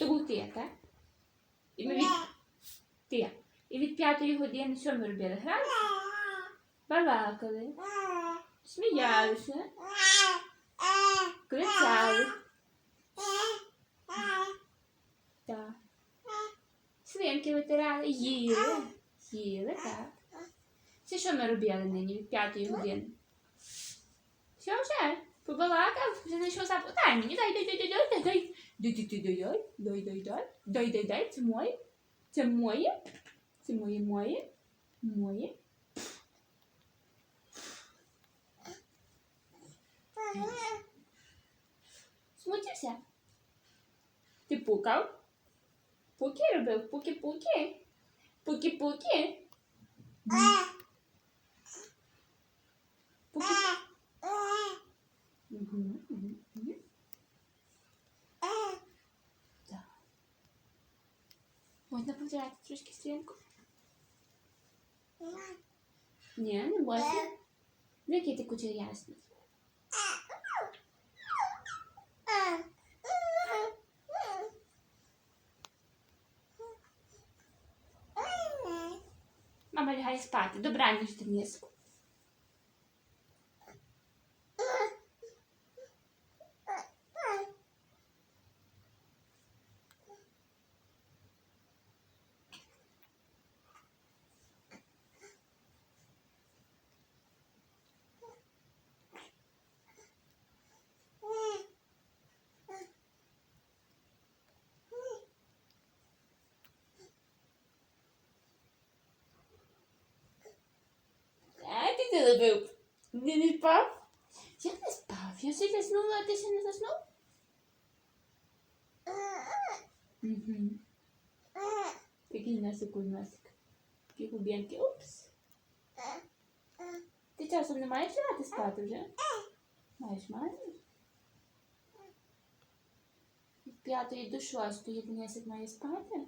То був ти, так? І ми від... Ти. І від п'ятої години що ми робили? Грали? Балакали, сміялися, кричали. Так. Свинки витирали, їли. Їли, так. Це що ми робили нині від п'ятої години? Що вже? Побалакав? Вже знайшов запит. Дай дай, дай, дай, дай, дай, doi doi doi doi doi doi doi doi doi doi te moia te moia te moia moia moia смутишься ты пукал пуки любил пуки пуки пуки пуки Пуки. Угу, угу, угу. Można podzielać wszystkie ścierku? Nie, no właśnie. E. W jakiej ty kucie jasność? E. E. Mama, niechaj spać. Dobranoc, Dyniesku. Не робив? Не не спав? Я не спав. Я ще заснула, а ти ще не заснув? Угу. Такий носик у носик. Такі губінки. Упс. Ти часом не маєш лягати спати вже? Маєш, маєш? П'ятої до шостої Денисик має спати?